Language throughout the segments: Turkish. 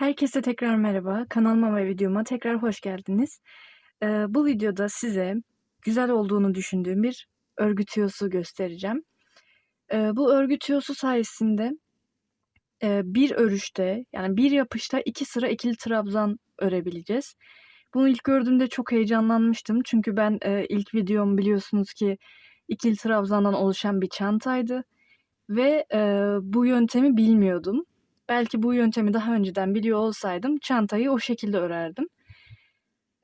Herkese tekrar merhaba. Kanalıma ve videoma tekrar hoş geldiniz. Eee, bu videoda size güzel olduğunu düşündüğüm bir örgü tüyosu göstereceğim. Eee, bu örgü tüyosu sayesinde eee, bir örüşte yani bir yapışta iki sıra ikili trabzan örebileceğiz. Bunu ilk gördüğümde çok heyecanlanmıştım. Çünkü ben eee, ilk videom biliyorsunuz ki ikili trabzandan oluşan bir çantaydı. Ve eee, bu yöntemi bilmiyordum. Belki bu yöntemi daha önceden biliyor olsaydım çantayı o şekilde örerdim.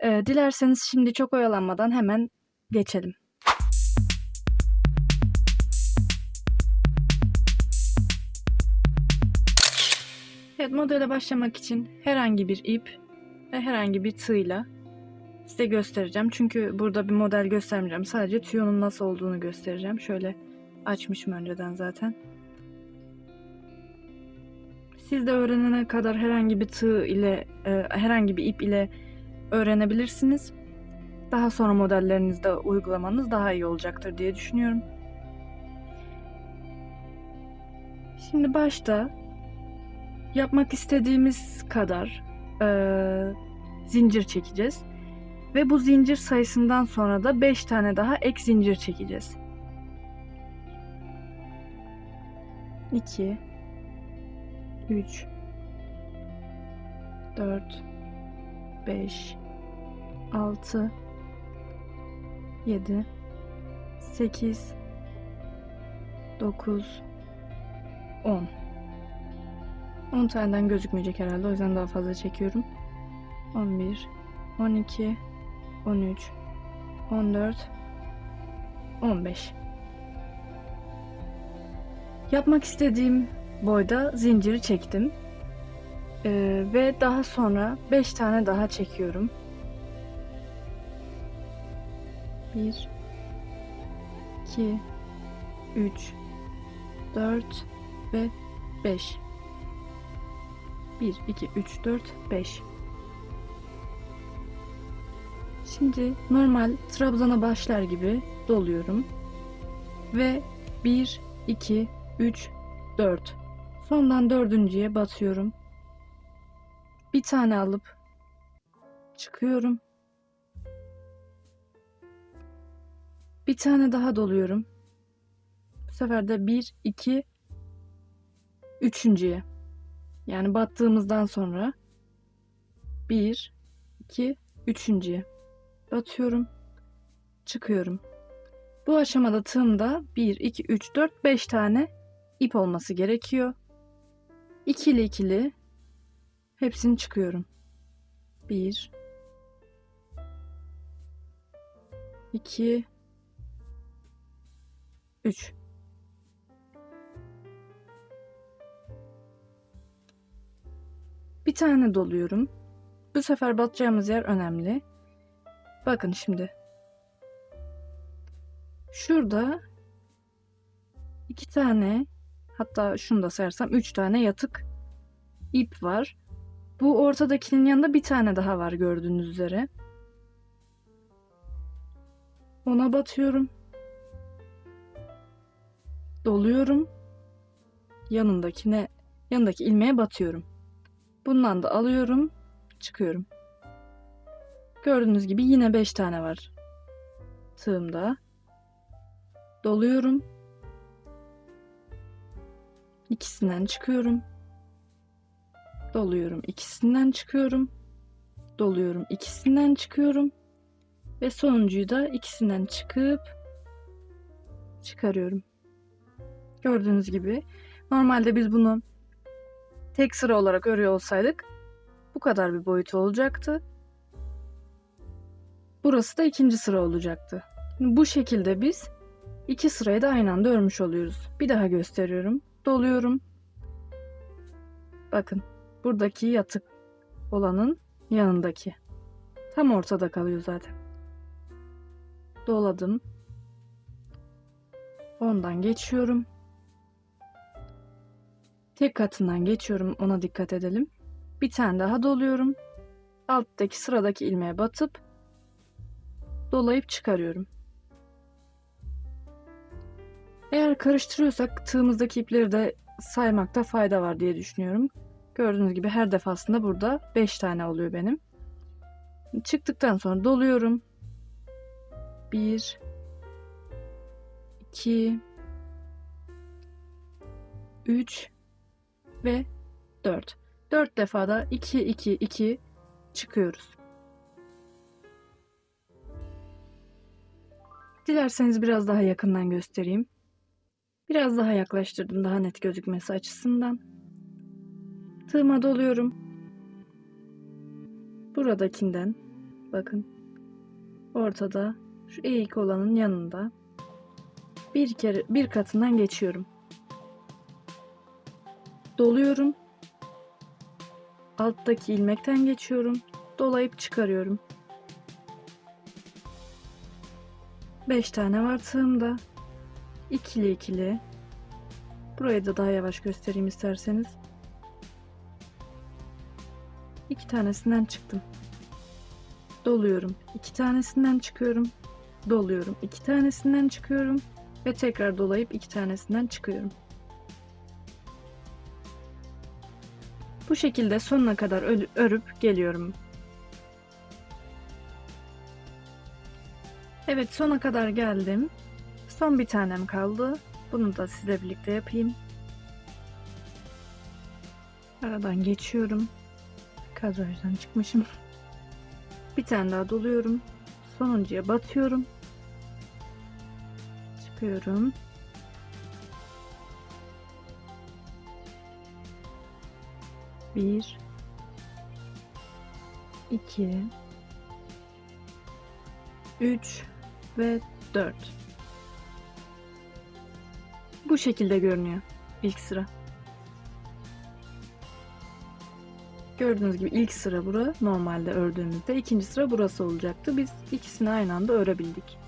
Eee, dilerseniz şimdi çok oyalanmadan hemen geçelim. Evet modele başlamak için herhangi bir ip ve herhangi bir tığla size göstereceğim. Çünkü burada bir model göstermeyeceğim. Sadece tüyonun nasıl olduğunu göstereceğim. Şöyle açmışım önceden zaten. Siz de öğrenene kadar herhangi bir tığ ile, e, herhangi bir ip ile öğrenebilirsiniz. Daha sonra modellerinizde uygulamanız daha iyi olacaktır diye düşünüyorum. Şimdi başta yapmak istediğimiz kadar e, zincir çekeceğiz. Ve bu zincir sayısından sonra da 5 tane daha ek zincir çekeceğiz. 2 3 4 5 6 7 8 9 10 10 taneden gözükmeyecek herhalde. O yüzden daha fazla çekiyorum. 11 12 13 14 15 Yapmak istediğim boyda zinciri çektim. Ee, ve daha sonra 5 tane daha çekiyorum. 1 2 3 4 ve 5 1 2 3 4 5 Şimdi normal trabzana başlar gibi doluyorum. Ve 1 2 3 4 Sondan dördüncüye batıyorum. Bir tane alıp çıkıyorum. Bir tane daha doluyorum. Bu sefer de bir, iki, üçüncüye. Yani battığımızdan sonra bir, iki, üçüncüye batıyorum. Çıkıyorum. Bu aşamada tığımda 1, 2, 3, 4, 5 tane ip olması gerekiyor. İkili ikili hepsini çıkıyorum. Bir, iki, üç. Bir tane doluyorum. Bu sefer batacağımız yer önemli. Bakın şimdi. Şurada iki tane Hatta şunu da sayarsam 3 tane yatık ip var. Bu ortadakinin yanında bir tane daha var gördüğünüz üzere. Ona batıyorum. Doluyorum. Yanındakine, yanındaki ilmeğe batıyorum. Bundan da alıyorum, çıkıyorum. Gördüğünüz gibi yine 5 tane var. Tığımda. Doluyorum İkisinden çıkıyorum. Doluyorum. ikisinden çıkıyorum. Doluyorum. ikisinden çıkıyorum. Ve sonuncuyu da ikisinden çıkıp çıkarıyorum. Gördüğünüz gibi normalde biz bunu tek sıra olarak örüyor olsaydık bu kadar bir boyutu olacaktı. Burası da ikinci sıra olacaktı. Bu şekilde biz iki sırayı da aynı anda örmüş oluyoruz. Bir daha gösteriyorum doluyorum. Bakın buradaki yatık olanın yanındaki. Tam ortada kalıyor zaten. Doladım. Ondan geçiyorum. Tek katından geçiyorum ona dikkat edelim. Bir tane daha doluyorum. Alttaki sıradaki ilmeğe batıp dolayıp çıkarıyorum. Eğer karıştırıyorsak tığımızdaki ipleri de saymakta fayda var diye düşünüyorum. Gördüğünüz gibi her defasında burada 5 tane oluyor benim. Çıktıktan sonra doluyorum. 1 2 3 ve 4. 4 defada 2 2 2 çıkıyoruz. Dilerseniz biraz daha yakından göstereyim. Biraz daha yaklaştırdım daha net gözükmesi açısından. Tığıma doluyorum. Buradakinden bakın ortada şu eğik olanın yanında bir kere bir katından geçiyorum. Doluyorum. Alttaki ilmekten geçiyorum. Dolayıp çıkarıyorum. 5 tane var tığımda. İkili ikili. Burayı da daha yavaş göstereyim isterseniz. İki tanesinden çıktım. Doluyorum. İki tanesinden çıkıyorum. Doluyorum. İki tanesinden çıkıyorum. Ve tekrar dolayıp iki tanesinden çıkıyorum. Bu şekilde sonuna kadar ör- örüp geliyorum. Evet sona kadar geldim. Son bir tanem kaldı. Bunu da sizle birlikte yapayım. Aradan geçiyorum. Kadrajdan çıkmışım. Bir tane daha doluyorum. Sonuncuya batıyorum. Çıkıyorum. Bir, iki, üç ve dört. Bu şekilde görünüyor ilk sıra. Gördüğünüz gibi ilk sıra bura normalde ördüğümüzde ikinci sıra burası olacaktı. Biz ikisini aynı anda örebildik.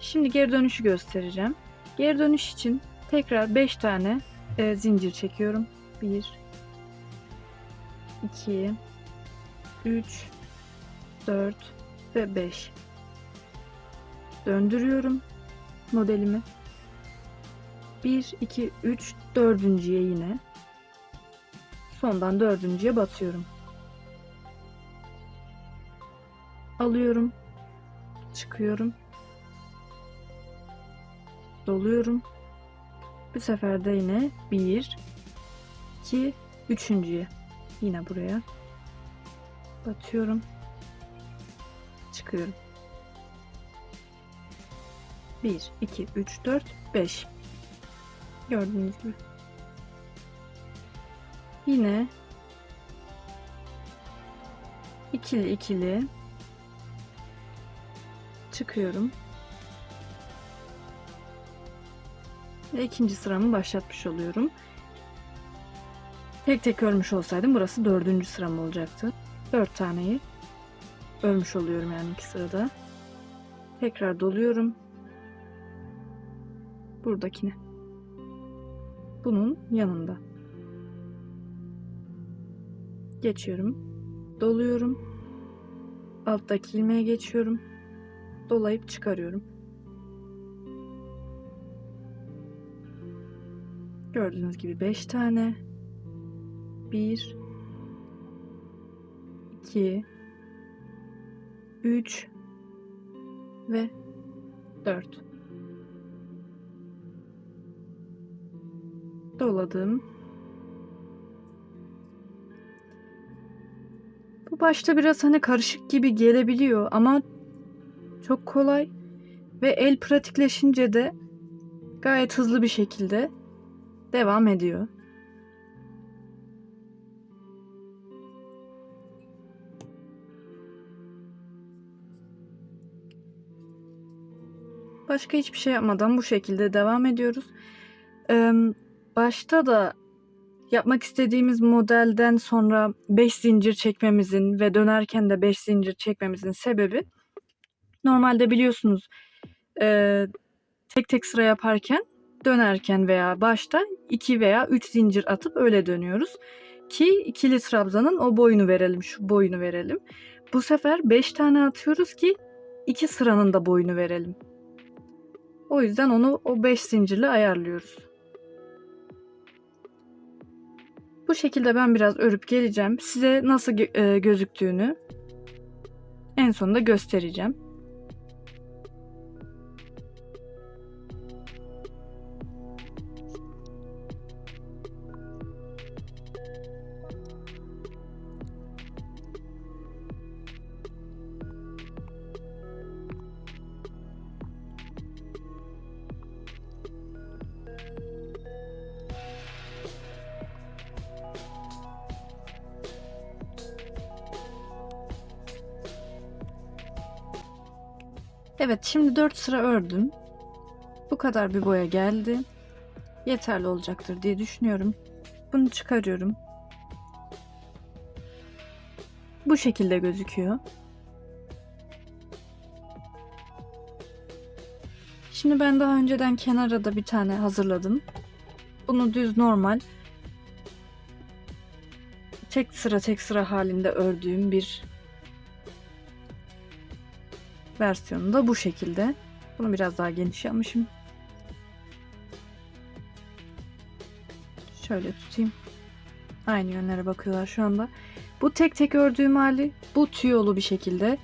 Şimdi geri dönüşü göstereceğim. Geri dönüş için tekrar 5 tane e, zincir çekiyorum. 1 2 3 4 ve 5 döndürüyorum modelimi 1 2 3 dördüncüye yine. Sondan dördüncüye batıyorum. Alıyorum. Çıkıyorum. Doluyorum. Bu sefer de yine 1 2 üçüncüye. Yine buraya. Batıyorum. Çıkıyorum. 1 2 3 4 5 gördüğünüz gibi yine ikili ikili çıkıyorum ve ikinci sıramı başlatmış oluyorum. Tek tek örmüş olsaydım burası dördüncü sıram olacaktı. Dört taneyi örmüş oluyorum yani iki sırada. Tekrar doluyorum. Buradakine. Bunun yanında. Geçiyorum. Doluyorum. Alttaki ilmeğe geçiyorum. Dolayıp çıkarıyorum. Gördüğünüz gibi 5 tane. 1 2 3 ve 4 doladım. Bu başta biraz hani karışık gibi gelebiliyor ama çok kolay ve el pratikleşince de gayet hızlı bir şekilde devam ediyor. Başka hiçbir şey yapmadan bu şekilde devam ediyoruz. Ee, başta da yapmak istediğimiz modelden sonra 5 zincir çekmemizin ve dönerken de 5 zincir çekmemizin sebebi normalde biliyorsunuz e, tek tek sıra yaparken dönerken veya başta 2 veya 3 zincir atıp öyle dönüyoruz. Ki ikili trabzanın o boyunu verelim, şu boyunu verelim. Bu sefer 5 tane atıyoruz ki iki sıranın da boyunu verelim. O yüzden onu o 5 zincirle ayarlıyoruz. Bu şekilde ben biraz örüp geleceğim. Size nasıl e, gözüktüğünü en sonunda göstereceğim. Evet, şimdi 4 sıra ördüm. Bu kadar bir boya geldi. Yeterli olacaktır diye düşünüyorum. Bunu çıkarıyorum. Bu şekilde gözüküyor. Şimdi ben daha önceden kenara da bir tane hazırladım. Bunu düz normal tek sıra tek sıra halinde ördüğüm bir versiyonu da bu şekilde. Bunu biraz daha geniş yapmışım. Şöyle tutayım. Aynı yönlere bakıyorlar şu anda. Bu tek tek ördüğüm hali bu tüyolu bir şekilde.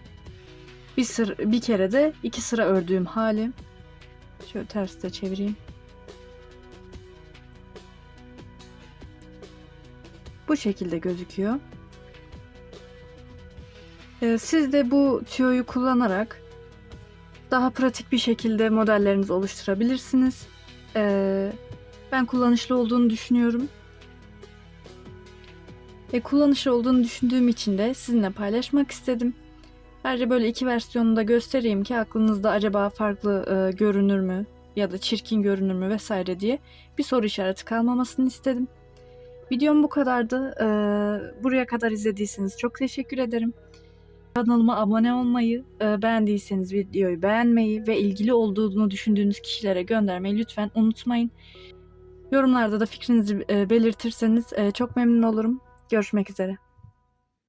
Bir sır bir kere de iki sıra ördüğüm hali. Şöyle ters de çevireyim. Bu şekilde gözüküyor. Ee, Siz de bu tüyoyu kullanarak daha pratik bir şekilde modellerinizi oluşturabilirsiniz. Ee, ben kullanışlı olduğunu düşünüyorum. Ve kullanışlı olduğunu düşündüğüm için de sizinle paylaşmak istedim. Ayrıca böyle iki versiyonunu da göstereyim ki aklınızda acaba farklı e, görünür mü ya da çirkin görünür mü vesaire diye bir soru işareti kalmamasını istedim. Videom bu kadardı. Ee, buraya kadar izlediyseniz çok teşekkür ederim. Kanalıma abone olmayı, e, beğendiyseniz videoyu beğenmeyi ve ilgili olduğunu düşündüğünüz kişilere göndermeyi lütfen unutmayın. Yorumlarda da fikrinizi e, belirtirseniz e, çok memnun olurum. Görüşmek üzere.